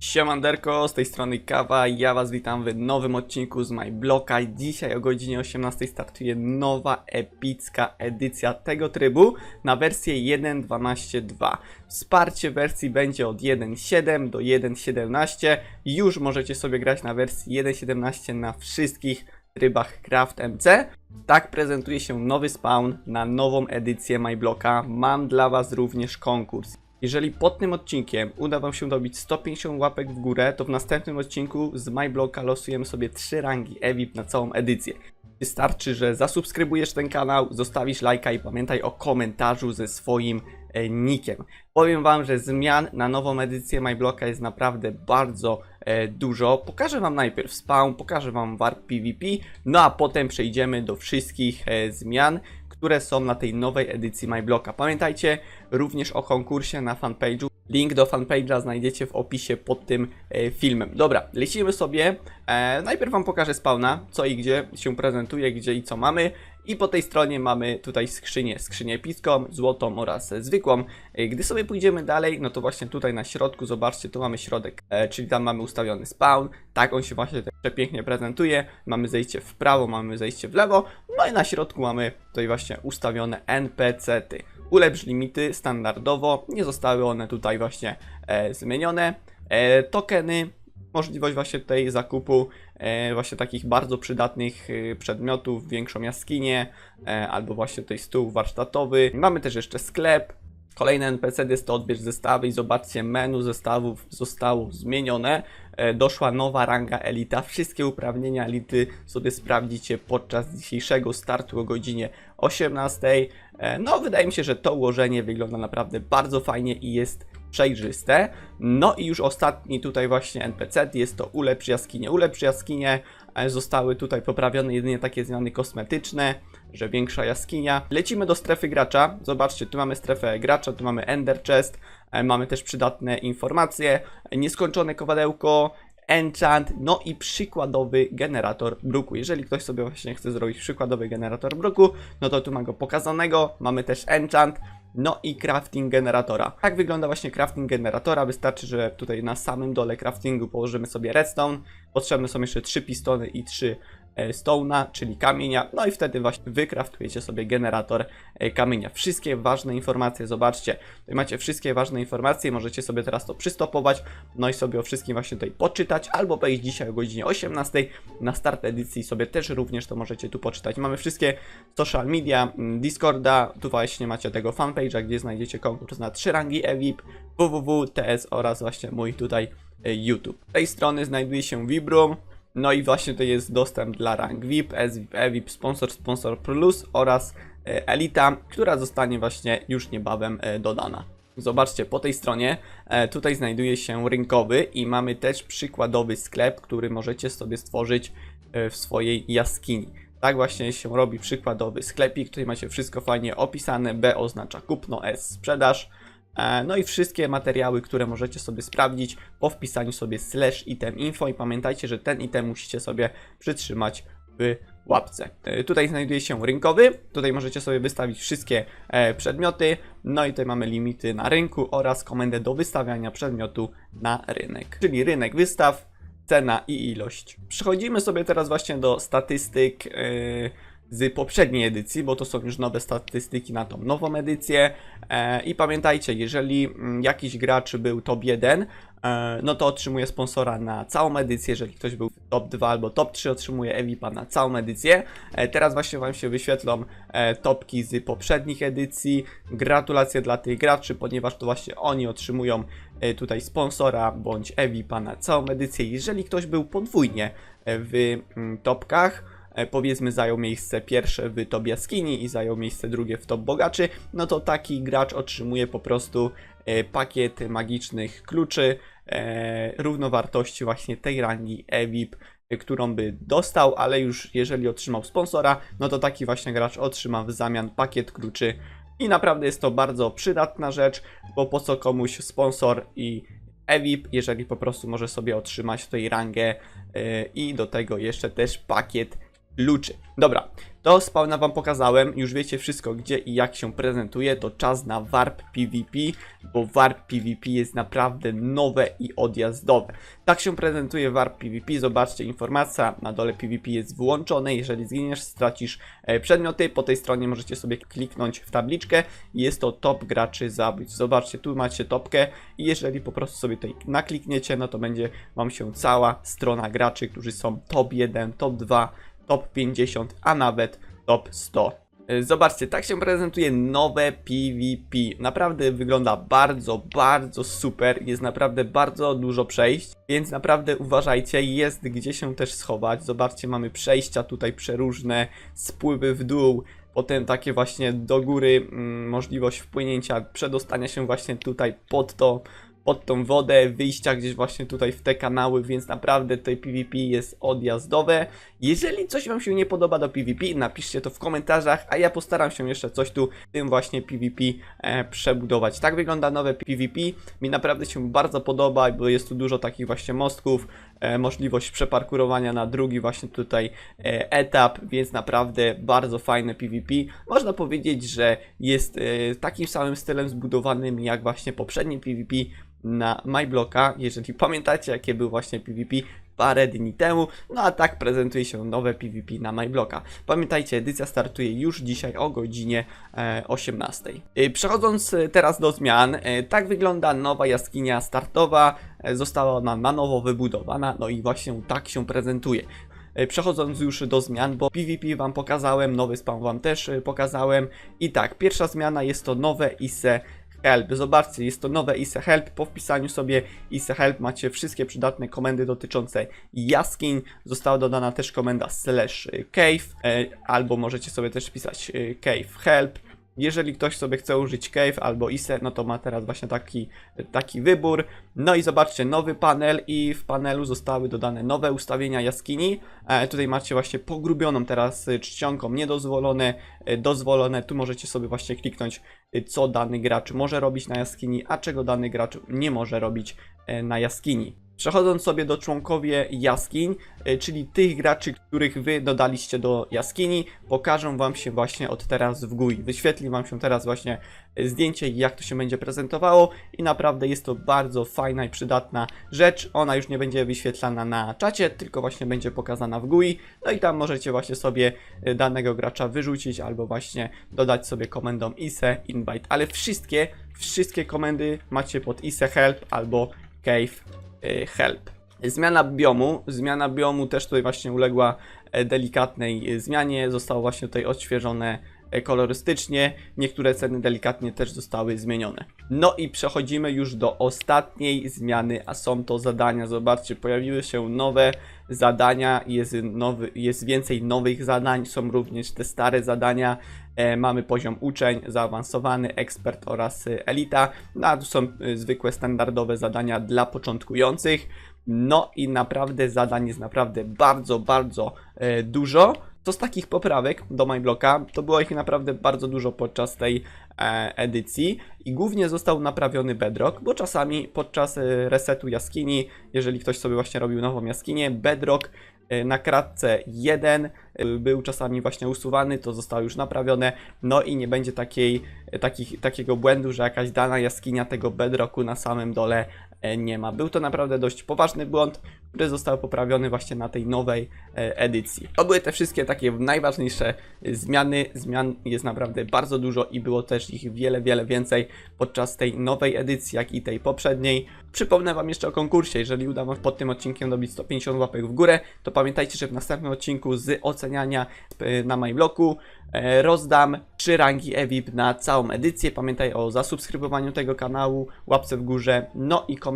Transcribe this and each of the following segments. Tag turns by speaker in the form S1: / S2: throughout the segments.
S1: Siemanderko, z tej strony Kawa, ja was witam w nowym odcinku z MyBlocka. Dzisiaj o godzinie 18 startuje nowa epicka edycja tego trybu na wersję 1.12.2. Wsparcie wersji będzie od 1.7 do 1.17. Już możecie sobie grać na wersji 1.17 na wszystkich trybach Craft MC. Tak prezentuje się nowy spawn na nową edycję MyBlocka. Mam dla was również konkurs. Jeżeli pod tym odcinkiem uda Wam się dobić 150 łapek w górę, to w następnym odcinku z MyBlocka losujemy sobie 3 rangi EVIP na całą edycję. Wystarczy, że zasubskrybujesz ten kanał, zostawisz lajka i pamiętaj o komentarzu ze swoim e, nickiem. Powiem Wam, że zmian na nową edycję MyBlocka jest naprawdę bardzo e, dużo. Pokażę Wam najpierw spawn, pokażę Wam warp PvP, no a potem przejdziemy do wszystkich e, zmian które są na tej nowej edycji MyBlocka. Pamiętajcie również o konkursie na fanpage'u. Link do fanpage'a znajdziecie w opisie pod tym e, filmem. Dobra, lecimy sobie. E, najpierw Wam pokażę spawna, co i gdzie się prezentuje, gdzie i co mamy. I po tej stronie mamy tutaj skrzynię, skrzynię epicką, złotą oraz zwykłą. E, Gdy sobie pójdziemy dalej, no to właśnie tutaj na środku, zobaczcie, tu mamy środek, e, czyli tam mamy ustawiony spawn. Tak on się właśnie tak przepięknie prezentuje. Mamy zejście w prawo, mamy zejście w lewo. No i na środku mamy tutaj właśnie ustawione NPC-ty. Ulepsz limity standardowo, nie zostały one tutaj właśnie e, zmienione. E, tokeny, możliwość właśnie tutaj zakupu e, właśnie takich bardzo przydatnych e, przedmiotów, większą jaskinię, e, albo właśnie tutaj stół warsztatowy. Mamy też jeszcze sklep. Kolejny NPC jest to odbierz zestawy i zobaczcie, menu zestawów zostało zmienione. Doszła nowa ranga elita. Wszystkie uprawnienia elity sobie sprawdzicie podczas dzisiejszego startu o godzinie 18. E, no, wydaje mi się, że to ułożenie wygląda naprawdę bardzo fajnie i jest przejrzyste. No i już ostatni tutaj właśnie NPC jest to ulepsz jaskinie. Ulepsz jaskinie e, zostały tutaj poprawione jedynie takie zmiany kosmetyczne, że większa jaskinia. Lecimy do strefy gracza. Zobaczcie, tu mamy strefę gracza, tu mamy Ender Chest, e, mamy też przydatne informacje, nieskończone kowadełko, enchant, no i przykładowy generator bruku. Jeżeli ktoś sobie właśnie chce zrobić przykładowy generator bruku, no to tu ma go pokazanego, mamy też enchant, no i crafting generatora. Tak wygląda właśnie crafting generatora. Wystarczy, że tutaj na samym dole craftingu położymy sobie redstone. Potrzebne są jeszcze 3 pistony i 3 stone'a, czyli kamienia. No i wtedy właśnie wykraftujecie sobie generator e, kamienia. Wszystkie ważne informacje, zobaczcie. Tutaj macie wszystkie ważne informacje. Możecie sobie teraz to przystopować. No i sobie o wszystkim właśnie tutaj poczytać. Albo wejść dzisiaj o godzinie 18 na start edycji sobie też również to możecie tu poczytać. Mamy wszystkie social media, mm, Discorda. Tu właśnie macie tego fanpage'a, gdzie znajdziecie konkurs na 3 rangi EVIP, www, TS oraz właśnie mój tutaj e, YouTube. Z tej strony znajduje się Vibrum. No i właśnie to jest dostęp dla rank VIP, SVIP, EVIP, Sponsor, Sponsor Plus oraz e, Elita, która zostanie właśnie już niebawem e, dodana. Zobaczcie, po tej stronie e, tutaj znajduje się rynkowy i mamy też przykładowy sklep, który możecie sobie stworzyć e, w swojej jaskini. Tak właśnie się robi przykładowy sklepik, tutaj macie wszystko fajnie opisane, B oznacza kupno, S sprzedaż, E, No i wszystkie materiały, które możecie sobie sprawdzić po wpisaniu sobie slash item info i pamiętajcie, że ten item musicie sobie przytrzymać w łapce. E, Tutaj znajduje się rynkowy, tutaj możecie sobie wystawić wszystkie e, przedmioty, no i tutaj mamy limity na rynku oraz komendę do wystawiania przedmiotu na rynek, czyli rynek wystaw, cena i ilość. Przechodzimy sobie teraz właśnie do statystyk yy, z poprzedniej edycji, bo to są już nowe statystyki na tą nową edycję. E, I pamiętajcie, jeżeli mm, jakiś gracz był top 1, e, no to otrzymuje sponsora na całą edycję. Jeżeli ktoś był top 2 albo top 3, otrzymuje EVIPa na całą edycję. E, teraz właśnie Wam się wyświetlą topki z poprzednich edycji. Gratulacje dla tych graczy, ponieważ to właśnie oni otrzymują tutaj sponsora bądź EVIPa na całą edycję. Jeżeli ktoś był podwójnie w mm, topkach, powiedzmy zajął miejsce pierwsze w top jaskini i zajął miejsce drugie w top bogaczy, no to taki gracz otrzymuje po prostu e, pakiet magicznych kluczy e, równowartości właśnie tej rangi EVIP, e, którą by dostał, ale już jeżeli otrzymał sponsora, no to taki właśnie gracz otrzyma w zamian pakiet kluczy. I naprawdę jest to bardzo przydatna rzecz, bo po co komuś sponsor i EVIP, jeżeli po prostu może sobie otrzymać tutaj rangę e, i do tego jeszcze też pakiet kluczy. Dobra, To spawna wam pokazałem, już wiecie wszystko gdzie i jak się prezentuje, to czas na warp PvP, bo warp PvP jest naprawdę nowe i odjazdowe. Tak się prezentuje warp PvP, zobaczcie, informacja. Na dole PvP jest włączone, jeżeli zginiesz, stracisz e, przedmioty, po tej stronie możecie sobie kliknąć w tabliczkę. Jest to top graczy zabójstw. Zobaczcie, tu macie topkę i jeżeli po prostu sobie tutaj naklikniecie, no to będzie wam się cała strona graczy, którzy są top 1, top 2, top 50, a nawet top 100. E, Zobaczcie, tak się prezentuje nowe PvP. Naprawdę wygląda bardzo, bardzo super. Jest naprawdę bardzo dużo przejść, więc naprawdę uważajcie, jest gdzie się też schować. Zobaczcie, mamy przejścia tutaj przeróżne, spływy w dół, potem takie właśnie do góry, mm, możliwość wpłynięcia, przedostania się właśnie tutaj pod to, pod tą wodę, wyjścia gdzieś właśnie tutaj w te kanały, więc naprawdę tutaj PvP jest odjazdowe. Jeżeli coś Wam się nie podoba do PvP, napiszcie to w komentarzach, a ja postaram się jeszcze coś tu tym właśnie PvP e, przebudować. Tak wygląda nowe PvP. Mi naprawdę się bardzo podoba, bo jest tu dużo takich właśnie mostków, możliwość przeparkurowania na drugi właśnie tutaj e, etap, więc naprawdę bardzo fajne PvP. Można powiedzieć, że jest e, takim samym stylem zbudowanym jak właśnie poprzednie PvP na MyBlocka, jeżeli pamiętacie jakie był właśnie PvP parę dni temu, no a tak prezentuje się nowe PvP na MyBlocka. Pamiętajcie, edycja startuje już dzisiaj o godzinie e, 18. E, Przechodząc e, teraz do zmian, e, tak wygląda nowa jaskinia startowa, e, została ona na nowo wybudowana, no i właśnie tak się prezentuje. E, Przechodząc już do zmian, bo PvP wam pokazałem, nowy spawn wam też e, pokazałem. I tak, pierwsza zmiana jest to nowe ISE Help. Zobaczcie, jest to nowe ISE Help. Po wpisaniu sobie ISE Help macie wszystkie przydatne komendy dotyczące jaskiń. Została dodana też komenda slash cave, e, albo możecie sobie też wpisać e, cave help. Jeżeli ktoś sobie chce użyć Cave albo ISE, no to ma teraz właśnie taki, taki wybór. No i zobaczcie, nowy panel i w panelu zostały dodane nowe ustawienia jaskini. E, tutaj macie właśnie pogrubioną teraz y, czcionką niedozwolone, y, dozwolone. Tu możecie sobie właśnie kliknąć, y, co dany gracz może robić na jaskini, a czego dany gracz nie może robić e, na jaskini. Przechodząc sobie do członkowie jaskiń, e, czyli tych graczy, których wy dodaliście do jaskini, pokażę wam się właśnie od teraz w GUI. Wyświetli wam się teraz właśnie e, zdjęcie, jak to się będzie prezentowało i naprawdę jest to bardzo fajna i przydatna rzecz. Ona już nie będzie wyświetlana na czacie, tylko właśnie będzie pokazana w GUI. No i tam możecie właśnie sobie e, danego gracza wyrzucić albo właśnie dodać sobie komendą ISE, invite, ale wszystkie, wszystkie komendy macie pod ISE help albo cave help. Zmiana biomu, zmiana biomu też tutaj właśnie uległa e, delikatnej e, zmianie, zostało właśnie tutaj odświeżone kolorystycznie, niektóre ceny delikatnie też zostały zmienione. No i przechodzimy już do ostatniej zmiany, a są to zadania. Zobaczcie, pojawiły się nowe zadania, jest, nowy, jest więcej nowych zadań, są również te stare zadania. E, mamy poziom uczeń, zaawansowany, ekspert oraz e, elita. No a tu są e, zwykłe, standardowe zadania dla początkujących. No i naprawdę zadań jest naprawdę bardzo, bardzo e, dużo. To z takich poprawek do MyBlocka, to było ich naprawdę bardzo dużo podczas tej e, edycji i głównie został naprawiony bedrock, bo czasami podczas e, resetu jaskini, jeżeli ktoś sobie właśnie robił nową jaskinię, bedrock e, na kratce 1 e, był czasami właśnie usuwany, to zostało już naprawione, no i nie będzie takiej, takich, takiego błędu, że jakaś dana jaskinia tego bedrocku na samym dole nie ma. Był to naprawdę dość poważny błąd, który został poprawiony właśnie na tej nowej e, edycji. To były te wszystkie takie najważniejsze e, zmiany. Zmian jest naprawdę bardzo dużo i było też ich wiele, wiele więcej podczas tej nowej edycji, jak i tej poprzedniej. Przypomnę Wam jeszcze o konkursie. Jeżeli uda Wam pod tym odcinkiem dobić 150 łapek w górę, to pamiętajcie, że w następnym odcinku z oceniania e, na MyBlocku e, rozdam 3 rangi EVIP na całą edycję. Pamiętaj o zasubskrybowaniu tego kanału, łapce w górze, no i komentarzu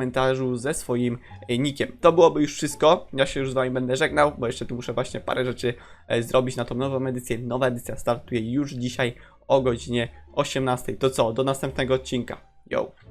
S1: ze swoim e, nickiem. To byłoby już wszystko. Ja się już z Wami będę żegnał, bo jeszcze tu muszę właśnie parę rzeczy e, zrobić na tą nową edycję. Nowa edycja startuje już dzisiaj o godzinie 18. To co? Do następnego odcinka. Yo!